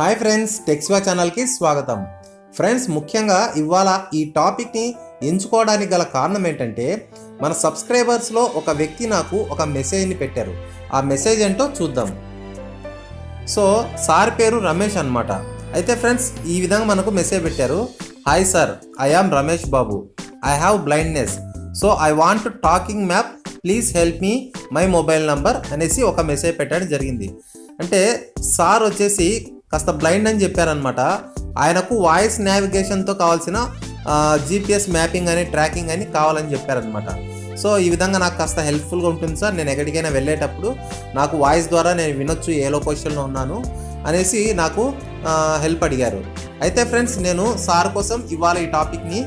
Hi friends టెక్స్వా ఛానల్కి స్వాగతం. Friends ముఖ్యంగా ఇవాళ ఈ టాపిక్ని ఎంచుకోవడానికి గల కారణం ఏంటంటే మన సబ్స్క్రైబర్స్లో ఒక వ్యక్తి నాకు ఒక మెసేజ్ని పెట్టారు. ఆ మెసేజ్ ఏంటో చూద్దాం. సో సార్ పేరు రమేష్ అన్నమాట. అయితే ఫ్రెండ్స్ ఈ విధంగా మనకు మెసేజ్ పెట్టారు. Hi sir I am Ramesh Babu. I have blindness. So I want talking map. Please help me. My mobile number అనేసి ఒక మెసేజ్ పెట్టడం జరిగింది. అంటే సార్ వచ్చేసి కాస్త బ్లైండ్ అని చెప్పారనమాట ఆయనకు వాయిస్ నావిగేషన్తో కావాల్సిన జీపీఎస్ మ్యాపింగ్ అని ట్రాకింగ్ అని కావాలని చెప్పారనమాట సో ఈ విధంగా నాకు కాస్త హెల్ప్ఫుల్గా ఉంటుంది సార్. నేను ఎక్కడికైనా వెళ్ళేటప్పుడు నాకు వాయిస్ ద్వారా నేను వినొచ్చు ఏ లొకేషన్లో ఉన్నాను అనేసి నాకు హెల్ప్ అడిగారు. అయితే ఫ్రెండ్స్ నేను సార్ కోసం ఇవాళ ఈ టాపిక్ని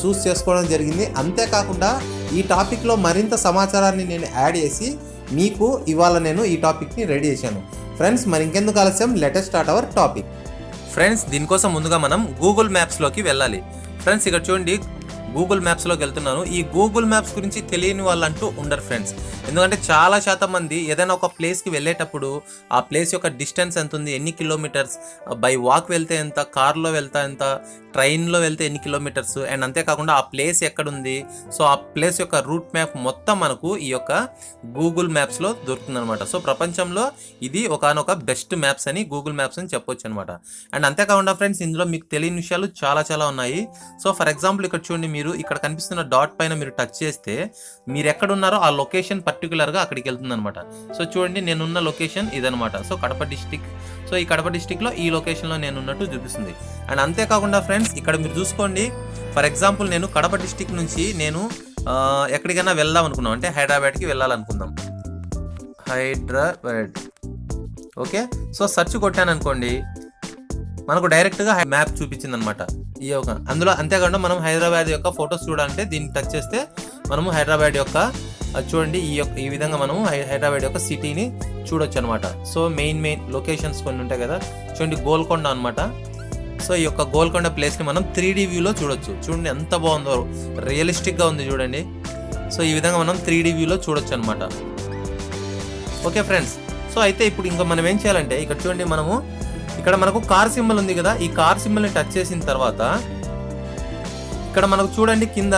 చూస్ చేసుకోవడం జరిగింది. అంతేకాకుండా ఈ టాపిక్లో మరింత సమాచారాన్ని నేను యాడ్ చేసి మీకు ఇవాళ నేను ఈ టాపిక్ని రెడీ చేశాను. ఫ్రెండ్స్ మరి ఇంకెందుకు ఆలస్యం latest start our topic friends దీనికోసం ముందుగా మనం గూగుల్ మ్యాప్స్లోకి వెళ్ళాలి. ఫ్రెండ్స్ ఇక్కడ చూడండి గూగుల్ మ్యాప్స్లోకి వెళ్తున్నాను. ఈ గూగుల్ మ్యాప్స్ గురించి తెలియని వాళ్ళంటూ ఉండరు ఫ్రెండ్స్ ఎందుకంటే చాలా శాతం మంది ఏదైనా ఒక ప్లేస్కి వెళ్ళేటప్పుడు ఆ ప్లేస్ యొక్క డిస్టెన్స్ ఎంత ఉంది ఎన్ని కిలోమీటర్స్ బై వాక్ వెళ్తే ఎంత కార్లో వెళ్తే ఎంత ట్రైన్లో వెళ్తే ఎన్ని కిలోమీటర్స్ అండ్ అంతేకాకుండా ఆ ప్లేస్ ఎక్కడుంది. సో ఆ ప్లేస్ యొక్క రూట్ మ్యాప్ మొత్తం మనకు ఈ యొక్క గూగుల్ మ్యాప్స్లో దొరుకుతుంది అనమాట సో ప్రపంచంలో ఇది ఒకనొక బెస్ట్ మ్యాప్స్ అని గూగుల్ మ్యాప్స్ అని చెప్పొచ్చు అనమాట అండ్ అంతేకాకుండా ఫ్రెండ్స్ ఇందులో మీకు తెలియని విషయాలు చాలా చాలా ఉన్నాయి. సో ఫర్ ఎగ్జాంపుల్ ఇక్కడ చూడండి మీరు ఇక్కడ కనిపిస్తున్న డాట్ పైన మీరు టచ్ చేస్తే మీరు ఎక్కడున్నారో ఆ లొకేషన్ పర్టికులర్గా అక్కడికి వెళ్తుంది అనమాట సో చూడండి నేనున్న లొకేషన్ ఇదనమాట సో కడప డిస్టిక్ సో ఈ కడప డిస్టిక్లో ఈ లొకేషన్లో నేను ఉన్నట్టు చూపిస్తుంది. అండ్ అంతేకాకుండా ఫ్రెండ్స్ ఇక్కడ మీరు చూసుకోండి. ఫర్ ఎగ్జాంపుల్ నేను కడప డిస్టిక్ నుంచి నేను ఎక్కడికైనా వెళ్దాం అనుకున్నాం. అంటే హైదరాబాద్కి వెళ్ళాలనుకుందాం. హైదరాబాద్. ఓకే సో సెర్చ్ కొట్టాను అనుకోండి మనకు డైరెక్ట్గా మ్యాప్ చూపించింది అనమాట ఈ యొక్క అందులో అంతేకాకుండా మనం హైదరాబాద్ యొక్క ఫొటోస్ చూడాలంటే దీన్ని టచ్ చేస్తే మనము హైదరాబాద్ యొక్క చూడండి ఈ యొక్క ఈ విధంగా మనము హైదరాబాద్ యొక్క సిటీని చూడొచ్చు అనమాట సో మెయిన్ మెయిన్ లొకేషన్స్ కొన్ని ఉంటాయి కదా. చూడండి గోల్కొండ అనమాట సో ఈ యొక్క గోల్కొండ ప్లేస్ని మనం త్రీ డీ వ్యూలో చూడొచ్చు. చూడండి ఎంత బాగుందో రియలిస్టిక్గా ఉంది చూడండి. సో ఈ విధంగా మనం త్రీ డీ వ్యూలో చూడొచ్చు అనమాట ఓకే ఫ్రెండ్స్ సో అయితే ఇప్పుడు ఇంకా మనం ఏం చేయాలంటే ఇక్కడ చూడండి మనము ఇక్కడ మనకు కార్ సింబల్ ఉంది కదా ఈ కార్ సింబల్ని టచ్ చేసిన తర్వాత ఇక్కడ మనకు చూడండి కింద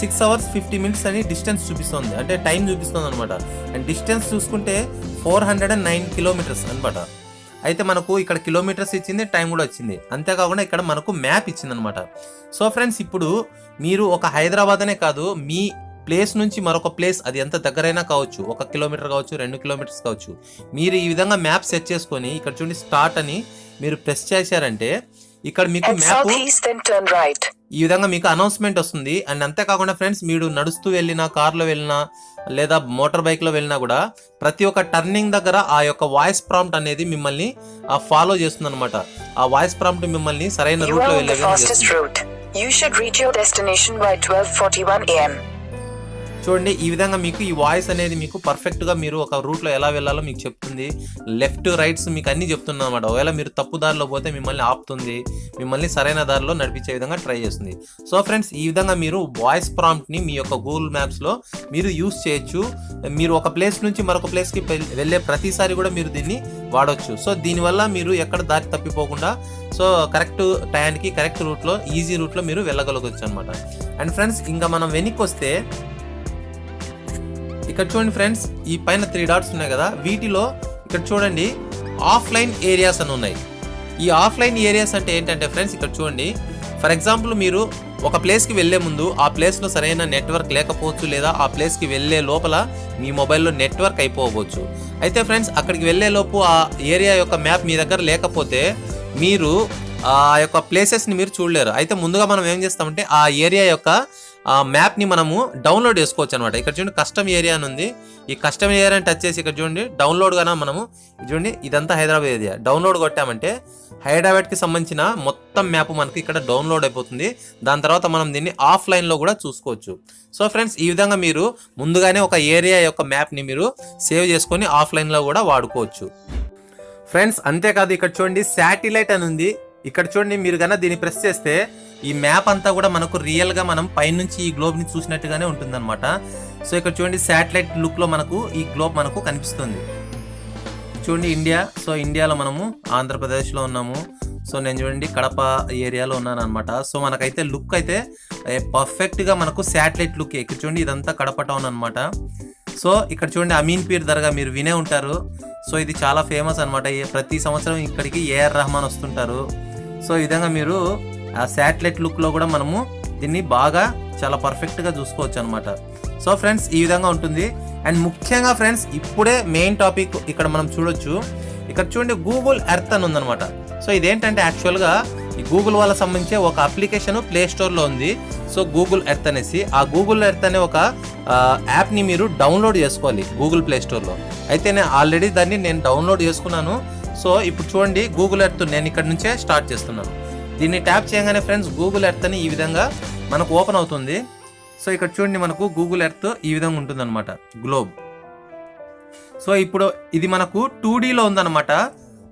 సిక్స్ అవర్స్ ఫిఫ్టీ మినిట్స్ అని డిస్టెన్స్ చూపిస్తుంది. అంటే టైం చూపిస్తుంది అనమాట అండ్ డిస్టెన్స్ చూసుకుంటే four hundred and nine kilometres అనమాట అయితే మనకు ఇక్కడ కిలోమీటర్స్ ఇచ్చింది టైం కూడా వచ్చింది అంతేకాకుండా ఇక్కడ మనకు మ్యాప్ ఇచ్చింది అనమాట సో ఫ్రెండ్స్ ఇప్పుడు మీరు ఒక హైదరాబాద్ అనే కాదు మీ ప్లేస్ నుంచి మరొక ప్లేస్ అది ఎంత దగ్గరైనా కావచ్చు ఒక కిలోమీటర్ కావచ్చు రెండు కిలోమీటర్స్ కావచ్చు మీరు ఈ విధంగా మ్యాప్ సెట్ చేసుకొని ఇక్కడ చూడండి స్టార్ట్ అని మీరు ప్రెస్ చేశారంటే ఇక్కడ మీకు మ్యాప్. ఈ విధంగా మీకు అనౌన్స్మెంట్ వస్తుంది. అండ్ అంతేకాకుండా ఫ్రెండ్స్ మీరు నడుస్తూ వెళ్ళినా కార్లో వెళ్ళినా లేదా మోటార్ బైక్లో వెళ్ళినా కూడా ప్రతి ఒక్క టర్నింగ్ దగ్గర ఆ యొక్క వాయిస్ ప్రాంప్ట్ అనేది మిమ్మల్ని ఫాలో చేస్తుంది అనమాట ఆ వాయిస్ ప్రాంప్ట్ మిమ్మల్ని సరైన రూట్లో వెళ్ళే చూడండి ఈ విధంగా మీకు ఈ వాయిస్ అనేది మీకు పర్ఫెక్ట్గా మీరు ఒక రూట్లో ఎలా వెళ్ళాలో మీకు చెప్తుంది. లెఫ్ట్ రైట్స్ మీకు అన్ని చెప్తుంది అనమాట ఒకవేళ మీరు తప్పు దారిలో పోతే మిమ్మల్ని ఆపుతుంది. మిమ్మల్ని సరైన దారిలో నడిపించే విధంగా ట్రై చేస్తుంది. సో ఫ్రెండ్స్ ఈ విధంగా మీరు వాయిస్ ప్రాంప్ట్ని మీ యొక్క గూగుల్ మ్యాప్స్లో మీరు యూస్ చేయొచ్చు. మీరు ఒక ప్లేస్ నుంచి మరొక ప్లేస్కి వెళ్ళే ప్రతిసారి కూడా మీరు దీన్ని వాడవచ్చు సో దీనివల్ల మీరు ఎక్కడ దారి తప్పిపోకుండా సో కరెక్ట్ టైంకి కరెక్ట్ రూట్లో ఈజీ రూట్లో మీరు వెళ్ళగలగచ్చు అనమాట అండ్ ఫ్రెండ్స్ ఇంకా మనం వెనక్కి వస్తే ఇక్కడ చూడండి ఫ్రెండ్స్ ఈ పైన త్రీ డాట్స్ ఉన్నాయి కదా వీటిలో ఇక్కడ చూడండి ఆఫ్లైన్ ఏరియాస్ అని ఉన్నాయి. ఈ ఆఫ్లైన్ ఏరియాస్ అంటే ఏంటంటే ఫ్రెండ్స్ ఇక్కడ చూడండి ఫర్ ఎగ్జాంపుల్ మీరు ఒక ప్లేస్కి వెళ్ళే ముందు ఆ ప్లేస్లో సరైన నెట్వర్క్ లేకపోవచ్చు లేదా ఆ ప్లేస్కి వెళ్ళే లోపల మీ మొబైల్లో నెట్వర్క్ అయిపోవచ్చు. అయితే ఫ్రెండ్స్ అక్కడికి వెళ్ళే లోపు ఆ ఏరియా యొక్క మ్యాప్ మీ దగ్గర లేకపోతే మీరు ఆ యొక్క ప్లేసెస్ని మీరు చూడలేరు. అయితే ముందుగా మనం ఏం చేస్తామంటే ఆ ఏరియా యొక్క ఆ మ్యాప్ని మనము డౌన్లోడ్ చేసుకోవచ్చు అనమాట ఇక్కడ చూడండి కస్టమ్ ఏరియా అని ఉంది. ఈ కస్టమ్ ఏరియాని టచ్ చేసి ఇక్కడ చూడండి డౌన్లోడ్ గానా మనము చూడండి ఇదంతా హైదరాబాద్ ఏరియా. డౌన్లోడ్ కొట్టామంటే హైదరాబాద్కి సంబంధించిన మొత్తం మ్యాప్ మనకి ఇక్కడ డౌన్లోడ్ అయిపోతుంది. దాని తర్వాత మనం దీన్ని ఆఫ్లైన్లో కూడా చూసుకోవచ్చు. సో ఫ్రెండ్స్ ఈ విధంగా మీరు ముందుగానే ఒక ఏరియా యొక్క మ్యాప్ని మీరు సేవ్ చేసుకొని ఆఫ్లైన్లో కూడా వాడుకోవచ్చు. ఫ్రెండ్స్ అంతేకాదు ఇక్కడ చూడండి శాటిలైట్ అని ఉంది. ఇక్కడ చూడండి మీరు కన్నా దీన్ని ప్రెస్ చేస్తే ఈ మ్యాప్ అంతా కూడా మనకు రియల్గా మనం పైనుంచి ఈ గ్లోబ్ని చూసినట్టుగానే ఉంటుందన్నమాట. సో ఇక్కడ చూడండి శాటిలైట్ లుక్లో మనకు ఈ గ్లోబ్ మనకు కనిపిస్తుంది. చూడండి ఇండియా సో ఇండియాలో మనము ఆంధ్రప్రదేశ్లో ఉన్నాము. సో నేను చూడండి కడప ఏరియాలో ఉన్నాను అనమాట సో మనకైతే లుక్ అయితే పర్ఫెక్ట్ పర్ఫెక్ట్గా మనకు శాటిలైట్ లుక్ ఇక్కడ చూడండి ఇదంతా కడప టౌన్ అనమాట సో ఇక్కడ చూడండి అమీన్ పీర్ దర్గా మీరు వినే ఉంటారు. సో ఇది చాలా ఫేమస్ అనమాట ప్రతి సంవత్సరం ఇక్కడికి ఏఆర్ రెహమాన్ వస్తుంటారు. సో ఈ విధంగా మీరు ఆ శాటిలైట్ లుక్లో కూడా మనము దీన్ని బాగా చాలా పర్ఫెక్ట్గా చూసుకోవచ్చు అనమాట సో ఫ్రెండ్స్ ఈ విధంగా ఉంటుంది. అండ్ ముఖ్యంగా ఫ్రెండ్స్ ఇప్పుడే మెయిన్ టాపిక్ ఇక్కడ మనం చూడొచ్చు. ఇక్కడ చూడండి గూగుల్ ఎర్త్ అని ఉందన్నమాట. సో ఇదేంటంటే యాక్చువల్గా ఈ గూగుల్ వాళ్ళకి సంబంధించి ఒక అప్లికేషన్ ప్లే స్టోర్లో ఉంది. సో గూగుల్ ఎర్త్ అనేసి. ఆ గూగుల్ ఎర్త్ అనే ఒక యాప్ని మీరు డౌన్లోడ్ చేసుకోవాలి గూగుల్ ప్లే స్టోర్లో అయితే నేను ఆల్రెడీ దాన్ని నేను డౌన్లోడ్ చేసుకున్నాను. సో ఇప్పుడు చూడండి గూగుల్ ఎర్త్ నేను ఇక్కడ నుంచే స్టార్ట్ చేస్తున్నాను. దీన్ని ట్యాప్ చేయగానే ఫ్రెండ్స్ గూగుల్ ఎర్త్ అని ఈ విధంగా మనకు ఓపెన్ అవుతుంది. సో ఇక్కడ చూడండి మనకు గూగుల్ ఎర్త్ ఈ విధంగా ఉంటుందన్నమాట. గ్లోబ్ సో ఇప్పుడు ఇది మనకు టూ డీలో ఉందన్నమాట.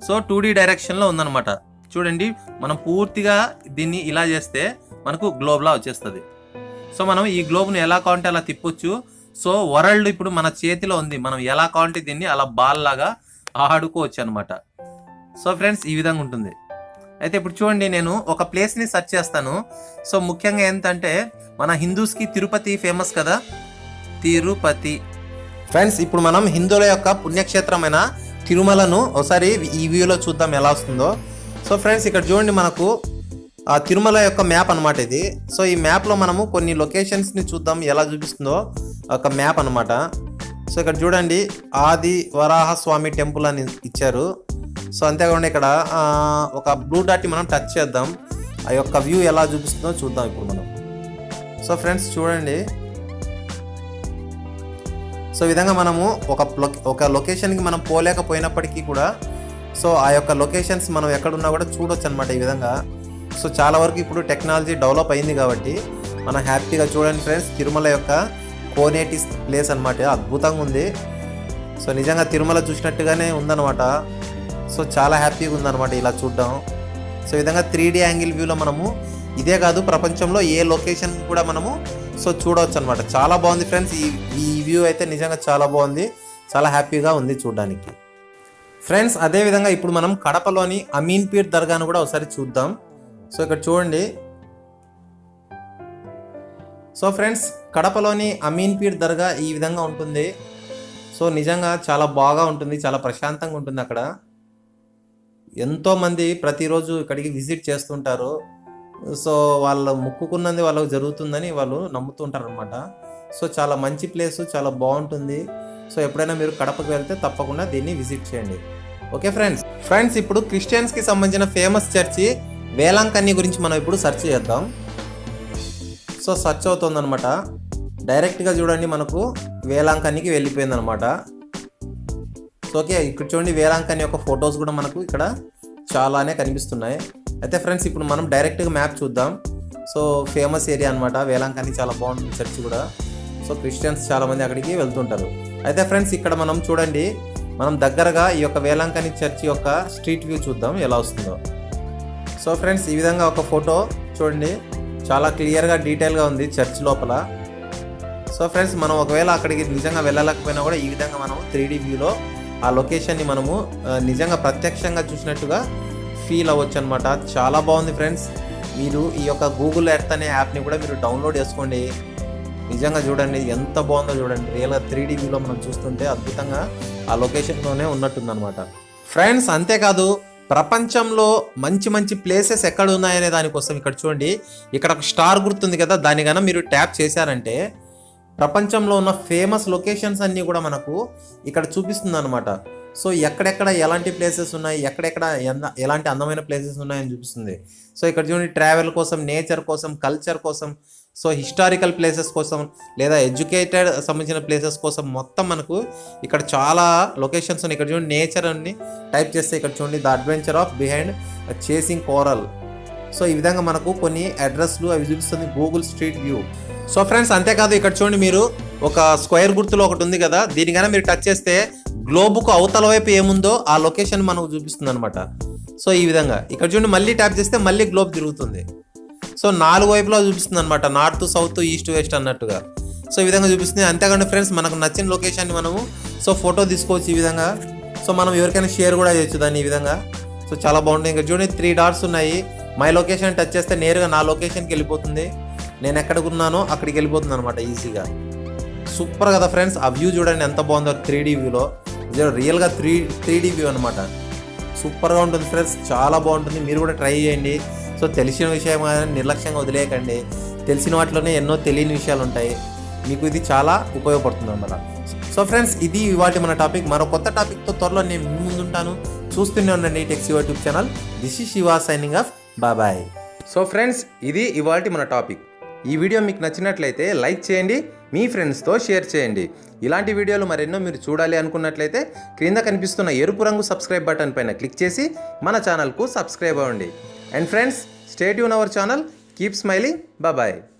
సో టూ డీ డైరెక్షన్లో ఉందన్నమాట. చూడండి మనం పూర్తిగా దీన్ని ఇలా చేస్తే మనకు గ్లోబ్లా వచ్చేస్తుంది. సో మనం ఈ గ్లోబ్ను ఎలా కావాలంటే అలా తిప్పొచ్చు. సో వరల్డ్ ఇప్పుడు మన చేతిలో ఉంది. మనం ఎలా కావాలంటే దీన్ని అలా బాల్ లాగా ఆడుకోవచ్చు అనమాట సో ఫ్రెండ్స్ ఈ విధంగా ఉంటుంది. అయితే ఇప్పుడు చూడండి నేను ఒక ప్లేస్ని సెర్చ్ చేస్తాను. సో ముఖ్యంగా ఏంటంటే మన హిందూస్కి తిరుపతి ఫేమస్ కదా? తిరుపతి. ఫ్రెండ్స్ ఇప్పుడు మనం హిందువుల యొక్క పుణ్యక్షేత్రమైన తిరుమలను ఒకసారి ఈ వ్యూలో చూద్దాం ఎలా వస్తుందో. సో ఫ్రెండ్స్ ఇక్కడ చూడండి మనకు ఆ తిరుమల యొక్క మ్యాప్ అనమాట ఇది. సో ఈ మ్యాప్లో మనము కొన్ని లొకేషన్స్ని చూద్దాం ఎలా చూపిస్తుందో ఒక మ్యాప్ అనమాట సో ఇక్కడ చూడండి ఆది వరాహ స్వామి టెంపుల్ అని ఇచ్చారు. సో అంతేకాకుండా ఇక్కడ ఒక బ్లూ డాట్ని మనం టచ్ చేద్దాం. ఆ యొక్క వ్యూ ఎలా చూపిస్తుందో చూద్దాం ఇప్పుడు మనం. సో ఫ్రెండ్స్ చూడండి. సో ఈ విధంగా మనము ఒక ఒక లొకేషన్కి మనం పోలేకపోయినప్పటికీ కూడా సో ఆ యొక్క లొకేషన్స్ మనం ఎక్కడున్నా కూడా చూడొచ్చు అనమాట ఈ విధంగా. సో చాలా వరకు ఇప్పుడు టెక్నాలజీ డెవలప్ అయింది కాబట్టి మనం హ్యాపీగా చూడండి ఫ్రెండ్స్ తిరుమల యొక్క కోనేటి ప్లేస్ అనమాట అద్భుతంగా ఉంది. సో నిజంగా తిరుమల చూసినట్టుగానే ఉందన్నమాట. సో చాలా హ్యాపీగా ఉందన్నమాట ఇలా చూడడం. సో విధంగా త్రీ డి యాంగిల్ వ్యూలో మనము ఇదే కాదు ప్రపంచంలో ఏ లొకేషన్ కూడా మనము సో చూడవచ్చు అనమాట చాలా బాగుంది ఫ్రెండ్స్. ఈ ఈ వ్యూ అయితే నిజంగా చాలా బాగుంది. చాలా హ్యాపీగా ఉంది చూడడానికి. ఫ్రెండ్స్ అదేవిధంగా ఇప్పుడు మనం కడపలోని అమీన్పీర్ దర్గాను కూడా ఒకసారి చూద్దాం. సో ఇక్కడ చూడండి. సో ఫ్రెండ్స్ కడపలోని అమీన్పీర్ దర్గా ఈ విధంగా ఉంటుంది. సో నిజంగా చాలా బాగా ఉంటుంది చాలా ప్రశాంతంగా ఉంటుంది అక్కడ. ఎంతోమంది ప్రతిరోజు ఇక్కడికి విజిట్ చేస్తుంటారు. సో వాళ్ళ ముక్కుకున్నది వాళ్ళకు జరుగుతుందని వాళ్ళు నమ్ముతుంటారు అనమాట సో చాలా మంచి ప్లేస్ చాలా బాగుంటుంది. సో ఎప్పుడైనా మీరు కడపకు వెళ్తే తప్పకుండా దీన్ని విజిట్ చేయండి. Okay friends? ఫ్రెండ్స్ ఇప్పుడు క్రిస్టియన్స్కి సంబంధించిన ఫేమస్ చర్చి వేలాంకన్ని గురించి మనం ఇప్పుడు సెర్చ్ చేద్దాం. సో సెర్చ్ అవుతుందన్నమాట. డైరెక్ట్గా చూడండి మనకు వేలాంకన్నికి వెళ్ళిపోయిందనమాట సో ఓకే ఇక్కడ చూడండి వేలాంకని యొక్క ఫొటోస్ కూడా మనకు ఇక్కడ చాలానే కనిపిస్తున్నాయి. అయితే ఫ్రెండ్స్ ఇప్పుడు మనం డైరెక్ట్గా మ్యాప్ చూద్దాం. సో ఫేమస్ ఏరియా అనమాట వేలాంకని చాలా బాగుంటుంది చర్చ్ కూడా. సో క్రిస్టియన్స్ చాలా మంది అక్కడికి వెళ్తుంటారు. అయితే ఫ్రెండ్స్ ఇక్కడ మనం చూడండి. మనం దగ్గరగా ఈ యొక్క వేలాంకని చర్చ్ యొక్క స్ట్రీట్ వ్యూ చూద్దాం ఎలా వస్తుందో. సో ఫ్రెండ్స్ ఈ విధంగా ఒక ఫోటో చూడండి. చాలా క్లియర్గా డీటెయిల్గా ఉంది చర్చ్ లోపల. సో ఫ్రెండ్స్ మనం ఒకవేళ అక్కడికి నిజంగా వెళ్ళలేకపోయినా కూడా ఈ విధంగా మనం త్రీ డీ వ్యూలో ఆ లొకేషన్ని మనము నిజంగా ప్రత్యక్షంగా చూసినట్టుగా ఫీల్ అవ్వచ్చు అనమాట చాలా బాగుంది ఫ్రెండ్స్. మీరు ఈ యొక్క గూగుల్ ఎర్త్ అనే యాప్ని కూడా మీరు డౌన్లోడ్ చేసుకోండి. నిజంగా చూడండి ఎంత బాగుందో చూడండి. రియల్గా త్రీ డీ వ్యూలో మనం చూస్తుంటే అద్భుతంగా ఆ లొకేషన్లోనే ఉన్నట్టుందనమాట ఫ్రెండ్స్ అంతేకాదు ప్రపంచంలో మంచి మంచి ప్లేసెస్ ఎక్కడ ఉన్నాయనే దానికోసం ఇక్కడ చూడండి. ఇక్కడ ఒక స్టార్ గుర్తుంది కదా దానికన్నా మీరు ట్యాప్ చేశారంటే ప్రపంచంలో ఉన్న ఫేమస్ లొకేషన్స్ అన్నీ కూడా మనకు ఇక్కడ చూపిస్తుంది అనమాట సో ఎక్కడెక్కడ ఎలాంటి ప్లేసెస్ ఉన్నాయి ఎక్కడెక్కడ ఎలాంటి అందమైన ప్లేసెస్ ఉన్నాయని చూపిస్తుంది. సో ఇక్కడ చూడండి ట్రావెల్ కోసం నేచర్ కోసం కల్చర్ కోసం సో హిస్టారికల్ ప్లేసెస్ కోసం లేదా ఎడ్యుకేటెడ్ సంబంధించిన ప్లేసెస్ కోసం మొత్తం మనకు ఇక్కడ చాలా లొకేషన్స్ ఉన్నాయి. ఇక్కడ చూడండి నేచర్ అన్ని టైప్ చేస్తే ఇక్కడ చూడండి the adventure of behind chasing coral so ఈ విధంగా మనకు కొన్ని అడ్రస్లు అవి చూపిస్తుంది Google street view so friends అంతేకాదు ఇక్కడ చూడండి మీరు ఒక స్క్వేర్ గుర్తులో ఒకటి ఉంది కదా దీనికైనా మీరు టచ్ చేస్తే గ్లోబుకు అవతల వైపు ఏముందో ఆ లొకేషన్ మనకు చూపిస్తుంది అనమాట సో ఈ విధంగా ఇక్కడ చూడండి మళ్ళీ ట్యాప్ చేస్తే మళ్ళీ గ్లోబ్ తిరుగుతుంది. సో నాలుగు వైపులా చూపిస్తుంది అనమాట నార్త్ సౌత్ ఈస్ట్ వెస్ట్ అన్నట్టుగా. సో ఈ విధంగా చూపిస్తుంది. అంతేకాకుండా ఫ్రెండ్స్ మనకు నచ్చిన లొకేషన్ మనము సో ఫోటో తీసుకోవచ్చు ఈ విధంగా. సో మనం ఎవరికైనా షేర్ కూడా చేయొచ్చు దాన్ని ఈ విధంగా. సో చాలా బాగుంటుంది ఇంకా చూడండి త్రీ డాట్స్ ఉన్నాయి. మై లొకేషన్ టచ్ చేస్తే నేరుగా నా లొకేషన్కి వెళ్ళిపోతుంది. నేను ఎక్కడికి ఉన్నానో అక్కడికి వెళ్ళిపోతుంది అనమాట ఈజీగా. సూపర్ కదా ఫ్రెండ్స్ ఆ వ్యూ చూడండి ఎంత బాగుందో త్రీ డీ వ్యూలో. రియల్గా త్రీ త్రీ డీ వ్యూ అనమాట సూపర్గా ఉంటుంది ఫ్రెండ్స్ చాలా బాగుంటుంది. మీరు కూడా ట్రై చేయండి. సో తెలిసిన విషయం కానీ నిర్లక్ష్యంగా వదిలేయకండి. తెలిసిన వాటిలోనే ఎన్నో తెలియని విషయాలు ఉంటాయి. మీకు ఇది చాలా ఉపయోగపడుతుంది అన్నమాట. సో ఫ్రెండ్స్ ఇది ఇవాటి మన టాపిక్. మరో కొత్త టాపిక్తో త్వరలో నేను మీ ముందు ఉంటాను. చూస్తూనే ఉండండి techs YouTube channel. This is Shiva signing off బాబాయ్ సో ఫ్రెండ్స్ ఇది ఇవాటి మన టాపిక్. ఈ వీడియో మీకు నచ్చినట్లయితే లైక్ చేయండి మీ ఫ్రెండ్స్తో షేర్ చేయండి. ఇలాంటి వీడియోలు మరెన్నో మీరు చూడాలి అనుకున్నట్లయితే క్రింద కనిపిస్తున్న ఎరుపు రంగు సబ్స్క్రైబ్ బటన్ పైన క్లిక్ చేసి మన ఛానల్కు సబ్స్క్రైబ్ అవ్వండి. And friends stay Yoon our channel. Keep smiling. Bye